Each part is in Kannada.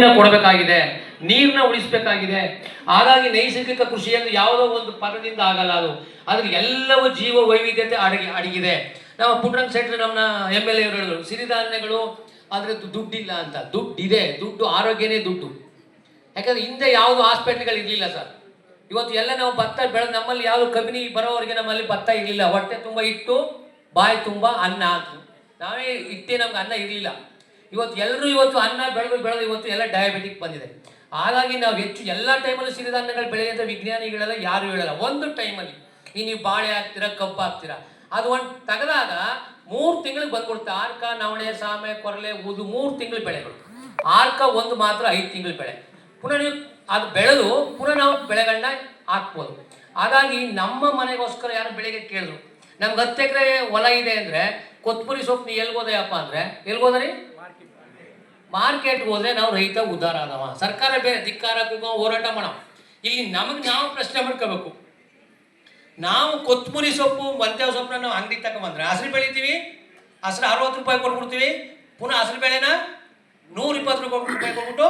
ಕೊಡಬೇಕಾಗಿದೆ ನೀರನ್ನ ಉಳಿಸಬೇಕಾಗಿದೆ. ಹಾಗಾಗಿ ನೈಸರ್ಗಿಕ ಕೃಷಿ ಅಂದ್ರೆ ಯಾವುದೋ ಒಂದು ಪದದಿಂದ ಆಗಲ್ಲ ಅದು ಅದ್ರ ಎಲ್ಲವೂ ಜೀವ ವೈವಿಧ್ಯತೆ ಅಡಗಿ, ಅಡಗಿದೆ. ನಮ್ಮ ಪುಟ್ರಂಗ್ ಸೆಟ್ರಿ ನಮ್ಮ ಎಂ ಎಲ್ ಎ ಹೇಳಿದ್ರು ಸಿರಿಧಾನ್ಯಗಳು ಆದರೆ ದುಡ್ಡಿಲ್ಲ ಅಂತ. ದುಡ್ಡಿದೆ, ದುಡ್ಡು, ಆರೋಗ್ಯನೇ ದುಡ್ಡು. ಯಾಕಂದ್ರೆ ಹಿಂದೆ ಯಾವುದು ಹಾಸ್ಪಿಟ್ಲ್ಗಳು ಇರಲಿಲ್ಲ ಸರ್. ಇವತ್ತು ಎಲ್ಲ ನಾವು ಭತ್ತ ಬೆಳೆ ನಮ್ಮಲ್ಲಿ ಯಾವುದು ಕಬಿನಿ ಬರೋವರೆಗೆ ನಮ್ಮಲ್ಲಿ ಭತ್ತ ಇರಲಿಲ್ಲ. ಹೊಟ್ಟೆ ತುಂಬ ಇಟ್ಟು, ಬಾಯಿ ತುಂಬ ಅನ್ನ ಅಂತ ನಾವೇ ಇಟ್ಟೆ ನಮ್ಗೆ ಅನ್ನ ಇರಲಿಲ್ಲ. ಇವತ್ತು ಎಲ್ಲರೂ ಇವತ್ತು ಅನ್ನ ಬೆಳೆದು ಬೆಳೆದು ಇವತ್ತು ಎಲ್ಲ ಡಯಾಬಿಟಿಕ್ ಬಂದಿದೆ. ಹಾಗಾಗಿ ನಾವು ಹೆಚ್ಚು ಎಲ್ಲ ಟೈಮಲ್ಲೂ ಸಿರಿಧಾನ್ಯಗಳು ಬೆಳೆಯುವಂಥ ವಿಜ್ಞಾನಿಗಳೆಲ್ಲ ಯಾರು ಹೇಳಲ್ಲ. ಒಂದು ಟೈಮಲ್ಲಿ ಈ ನೀವು ಬಾಳೆ ಹಾಕ್ತೀರಾ, ಕಬ್ಬು ಹಾಕ್ತೀರಾ. ಅದು ಒಂದು ತೆಗೆದಾಗ ಮೂರು ತಿಂಗಳಿಗೆ ಬಂದ್ಬಿಡುತ್ತೆ. ಆರ್ಕ, ನವಣೆ, ಸಾಮೆ, ಕೊರಲೆ, ಊದು ಮೂರು ತಿಂಗಳು ಬೆಳೆಗಳು ಆರ್ಕ ಒಂದು ಮಾತ್ರ ಐದು ತಿಂಗಳು ಬೆಳೆ. ಪುನಃ ನೀವು ಅದು ಬೆಳೆದು ಪುನಃ ನಾವು ಬೆಳೆಗಳನ್ನ ಹಾಕ್ಬೋದು. ಹಾಗಾಗಿ ನಮ್ಮ ಮನೆಗೋಸ್ಕರ ಯಾರು ಬೆಳೆಗೆ ಕೇಳಿದ್ರು, ನಮ್ಗೆ ಹತ್ತು ಎಕರೆ ಹೊಲ ಇದೆ ಅಂದರೆ ಕೊತ್ತಂಬರಿ ಸೊಪ್ಪು ಹೋದೆಯಪ್ಪ ಅಂದರೆ? ಎಲ್ಗೋದ್ರಿ ಮಾರ್ಕೆಟ್ಗೆ ಹೋದ್ರೆ ನಾವು ರೈತ ಉದ್ಧಾರ ಆದವ. ಸರ್ಕಾರ ಬೇರೆ, ಧಿಕ್ಕಾರ ಕೂಗೋ ಹೋರಾಟ ಮಾಡೋ ಇಲ್ಲಿ ನಮಗೆ ನಾವು ಪ್ರಶ್ನೆ ಮಾಡ್ಕೋಬೇಕು. ನಾವು ಕೊತ್ಮುರಿ ಸೊಪ್ಪು ಮಂತ್ಯ ಸೊಪ್ಪನ್ನ ನಾವು ಅಂಗಡಿ ತಗೊಂಬಂದ್ರೆ ಹಸಿರು ಬೆಳಿತೀವಿ, ಹಸಿರು ಅರವತ್ತು ರೂಪಾಯಿ ಕೊಟ್ಬಿಡ್ತೀವಿ, ಪುನಃ ಹಸಿರು ಬೆಳೆನ ನೂರ ಇಪ್ಪತ್ತು ರೂಪಾಯಿ ರೂಪಾಯಿ ಕೊಟ್ಬಿಟ್ಟು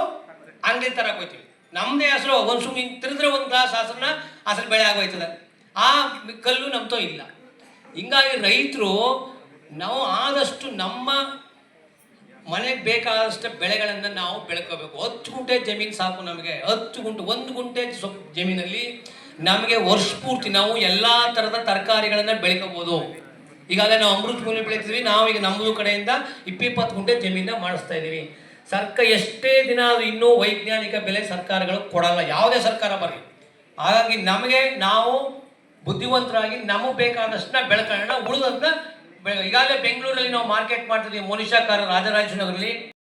ಅಂಗಡಿ ತರಕ್ಕೆ ಹೋಗ್ತೀವಿ. ನಮ್ಮದೇ ಹಸಿರು, ಒಂದು ಸುಮ್ಮನೆ ತಿರುದ್ರೆ ಒಂದು ಗ್ಲಾಸ್ ಹಸಿರನ್ನ ಹಸಿರು ಬೆಳೆ ಆಗೋಯ್ತದೆ. ಆ ಕಲ್ಲು ನಮ್ತೋ ಇಲ್ಲ. ಹಿಂಗಾಗಿ ರೈತರು ನಾವು ಆದಷ್ಟು ನಮ್ಮ ಮನೆಗೆ ಬೇಕಾದಷ್ಟು ಬೆಳೆಗಳನ್ನು ನಾವು ಬೆಳ್ಕೋಬೇಕು. ಹತ್ತು ಗುಂಟೆ ಜಮೀನು ಸಾಕು ನಮಗೆ. ಹತ್ತು ಗುಂಟೆ, ಒಂದು ಗುಂಟೆ ಜಮೀನಲ್ಲಿ ನಮಗೆ ವರ್ಷ ಪೂರ್ತಿ ನಾವು ಎಲ್ಲ ಥರದ ತರಕಾರಿಗಳನ್ನು ಬೆಳ್ಕೋಬೋದು. ಈಗಾಗಲೇ ನಾವು ಅಮೃತ ಭೂಮಿ ಬೆಳಿತೀವಿ ನಾವು ಈಗ ನಮ್ಮದು ಕಡೆಯಿಂದ ಇಪ್ಪಿಪ್ಪತ್ತು ಗುಂಟೆ ಜಮೀನ ಮಾಡಿಸ್ತಾ ಇದ್ದೀವಿ. ಸರ್ಕಾರ ಎಷ್ಟೇ ದಿನ ಅದು ಇನ್ನೂ ವೈಜ್ಞಾನಿಕ ಬೆಲೆ ಸರ್ಕಾರಗಳು ಕೊಡಲ್ಲ. ಯಾವುದೇ ಸರ್ಕಾರ ಬರಲಿ. ಹಾಗಾಗಿ ನಮಗೆ ನಾವು ಬುದ್ಧಿವಂತರಾಗಿ ನಮಗೆ ಬೇಕಾದಷ್ಟನ್ನ ಬೆಳ್ಕೊಳ್ಳೋಣ ಬೆಳೆ ಈಗಾಗಲೇ ಬೆಂಗಳೂರಲ್ಲಿ ನಾವು ಮಾರ್ಕೆಟ್ ಮಾಡ್ತಿದ್ದೀವಿ ಮೋನಿಷಾ ಕಾರ್ ರಾಜರಾಜನಗರಲ್ಲಿ. ನಗರಲ್ಲಿ